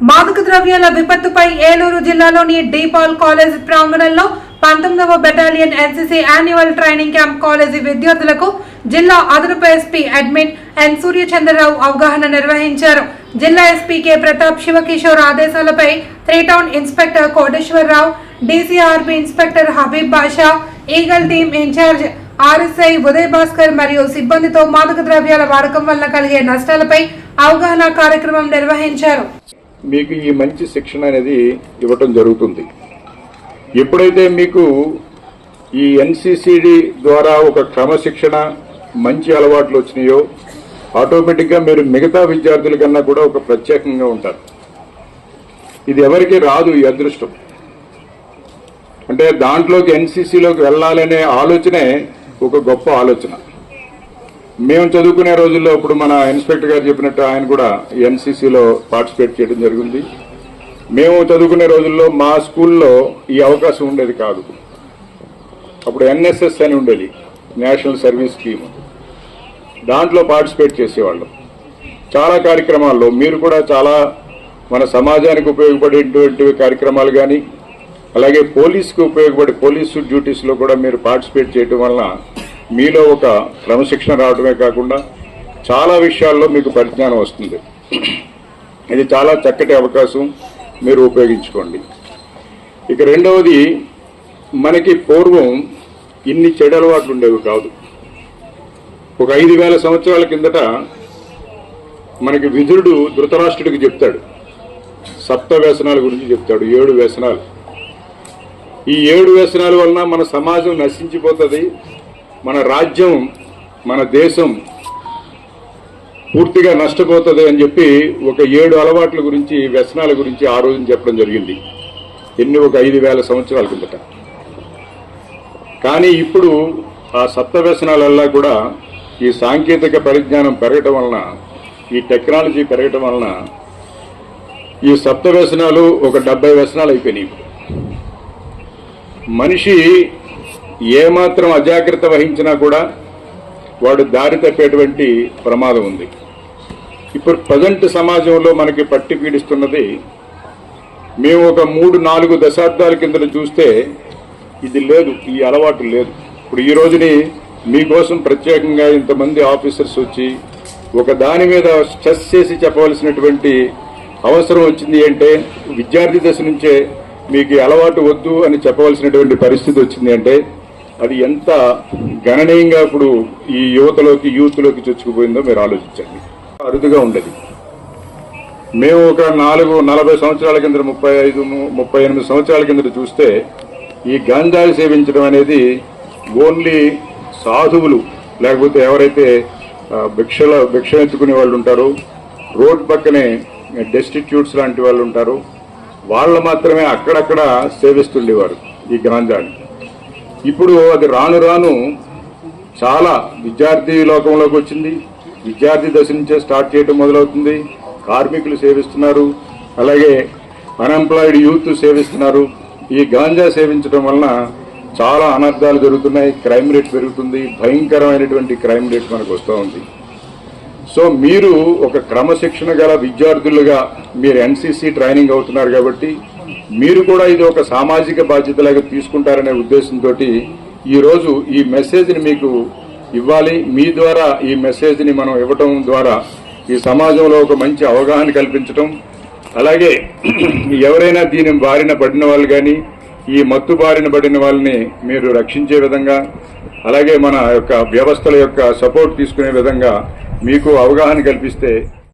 మాదక ద్రవ్యాల విపత్తుపై ఏలూరు జిల్లాలోని డీపాల్ కాలేజ్ ప్రాంగణంలో పంతొమ్మిదవ battalion NCC annual training camp college విద్యార్థులకు జిల్లా అదనపు ఎస్పీ అడ్మిన్ ఎన్ సూర్యచంద్రరావు అవగాహన నిర్వహించారు. జిల్లా SP K Pratap Shiva Kishore ఆదేశాలపై three town inspector Koteswararao DCRB inspector Habib Basha Eagle team incharge RSI Uday Bhaskar మరియు సిబ్బందితో మాదక ద్రవ్యాల వాడకం వల్ల కలిగే నష్టాలపై అవగాహన కార్యక్రమం నిర్వహించారు. మీకు ఈ మంచి శిక్షణ అనేది ఇవ్వటం జరుగుతుంది. ఎప్పుడైతే మీకు ఈ ఎన్సిసిడి ద్వారా ఒక క్రమశిక్షణ మంచి అలవాట్లు వచ్చినాయో ఆటోమేటిక్గా మీరు మిగతా విద్యార్థుల కన్నా కూడా ఒక ప్రత్యేకంగా ఉంటారు. ఇది ఎవరికి రాదు ఈ అదృష్టం. అంటే దాంట్లోకి ఎన్సీసీలోకి వెళ్ళాలనే ఆలోచనే ఒక గొప్ప ఆలోచన. మేము చదువుకునే రోజుల్లో ఇప్పుడు మన ఇన్స్పెక్టర్ గారు చెప్పినట్టు ఆయన కూడా ఎన్సీసీలో పార్టిసిపేట్ చేయడం జరిగింది. మేము చదువుకునే రోజుల్లో మా స్కూల్లో ఈ అవకాశం ఉండేది కాదు. అప్పుడు ఎన్ఎస్ఎస్ అని ఉండేది నేషనల్ సర్వీస్ స్కీమ్. దాంట్లో పార్టిసిపేట్ చేసేవాళ్ళం. చాలా కార్యక్రమాల్లో మీరు కూడా చాలా మన సమాజానికి ఉపయోగపడేటువంటి కార్యక్రమాలు కానీ అలాగే పోలీస్కి ఉపయోగపడే పోలీసు డ్యూటీస్లో కూడా మీరు పార్టిసిపేట్ చేయడం వలన మీలో ఒక క్రమశిక్షణ రావడమే కాకుండా చాలా విషయాల్లో మీకు పరిజ్ఞానం వస్తుంది. ఇది చాలా చక్కటి అవకాశం మీరు ఉపయోగించుకోండి. ఇక రెండవది మనకి పూర్వం ఇన్ని చెడు అలవాట్లు ఉండేవి కాదు. ఒక ఐదు వేల సంవత్సరాల కిందట మనకి విధుడు ధృతరాష్ట్రుడికి చెప్తాడు. సప్త వ్యసనాల గురించి చెప్తాడు ఏడు వ్యసనాలు. ఈ ఏడు వ్యసనాల వలన మన సమాజం నశించిపోతుంది మన రాజ్యం మన దేశం పూర్తిగా నష్టపోతుంది అని చెప్పి ఒక ఏడు అలవాట్ల గురించి వ్యసనాల గురించి ఆ రోజున చెప్పడం జరిగింది. ఎన్ని ఒక ఐదు వేల సంవత్సరాల కిందట. కానీ ఇప్పుడు ఆ సప్త వ్యసనాలల్లా కూడా ఈ సాంకేతిక పరిజ్ఞానం పెరగటం వలన ఈ టెక్నాలజీ పెరగటం వలన ఈ సప్త వ్యసనాలు ఒక డెబ్బై వ్యసనాలు అయిపోయినాయి మనిషి ఏమాత్రం అజాగ్రత్త వహించినా కూడా వాడు దారి తప్పేటువంటి ప్రమాదం ఉంది. ఇప్పుడు ప్రజెంట్ సమాజంలో మనకి పట్టి పీడిస్తున్నది మేము ఒక మూడు నాలుగు దశాబ్దాల కింద చూస్తే ఇది లేదు ఈ అలవాటు లేదు. ఇప్పుడు ఈ రోజుని మీకోసం ప్రత్యేకంగా ఇంతమంది ఆఫీసర్స్ వచ్చి ఒక దాని మీద స్ట్రెస్ చేసి చెప్పవలసినటువంటి అవసరం వచ్చింది అంటే విద్యార్థి దశ నుంచే మీకు అలవాటు వద్దు అని చెప్పవలసినటువంటి పరిస్థితి వచ్చింది అంటే అది ఎంత గణనీయంగా ఇప్పుడు ఈ యువతలోకి యూత్లోకి చొచ్చుకుపోయిందో మీరు ఆలోచించండి. అరుదుగా ఉండేది. మేము ఒక నాలుగు నలభై సంవత్సరాల కింద ముప్పై ఐదు ముప్పై ఎనిమిది సంవత్సరాల కింద చూస్తే ఈ గంజాయి సేవించడం అనేది ఓన్లీ సాధువులు లేకపోతే ఎవరైతే భిక్షల భిక్ష ఎత్తుకునే వాళ్ళు ఉంటారో రోడ్ పక్కనే డెస్టిట్యూట్స్ లాంటి వాళ్ళు ఉంటారు వాళ్ళు మాత్రమే అక్కడక్కడ సేవిస్తుండేవారు ఈ గాంజాని ఇప్పుడు అది రాను రాను చాలా విద్యార్థి లోకంలోకి వచ్చింది. విద్యార్థి దశ నుంచే స్టార్ట్ చేయడం మొదలవుతుంది. కార్మికులు సేవిస్తున్నారు. అలాగే అన్ఎంప్లాయిడ్ యూత్ సేవిస్తున్నారు. ఈ గాంజా సేవించడం వలన చాలా అనర్థాలు జరుగుతున్నాయి. క్రైమ్ రేట్ పెరుగుతుంది. భయంకరమైనటువంటి క్రైమ్ రేట్ మనకు వస్తూ ఉంది. సో మీరు ఒక క్రమశిక్షణ గల విద్యార్థులుగా మీరు ఎన్సీసీ ట్రైనింగ్ అవుతున్నారు కాబట్టి మీరు కూడా ఇది ఒక సామాజిక బాధ్యతలాగా తీసుకుంటారనే ఉద్దేశంతో ఈరోజు ఈ మెసేజ్ని మీకు ఇవ్వాలి. మీ ద్వారా ఈ మెసేజ్ని మనం ఇవ్వటం ద్వారా ఈ సమాజంలో ఒక మంచి అవగాహన కల్పించటం. అలాగే ఎవరైనా దీని బారిన పడిన వాళ్ళు కానీ ఈ మత్తు బారిన పడిన వాళ్ళని మీరు రక్షించే విధంగా అలాగే మన యొక్క వ్యవస్థల యొక్క సపోర్ట్ తీసుకునే విధంగా మీకు అవగాహన కల్పిస్తే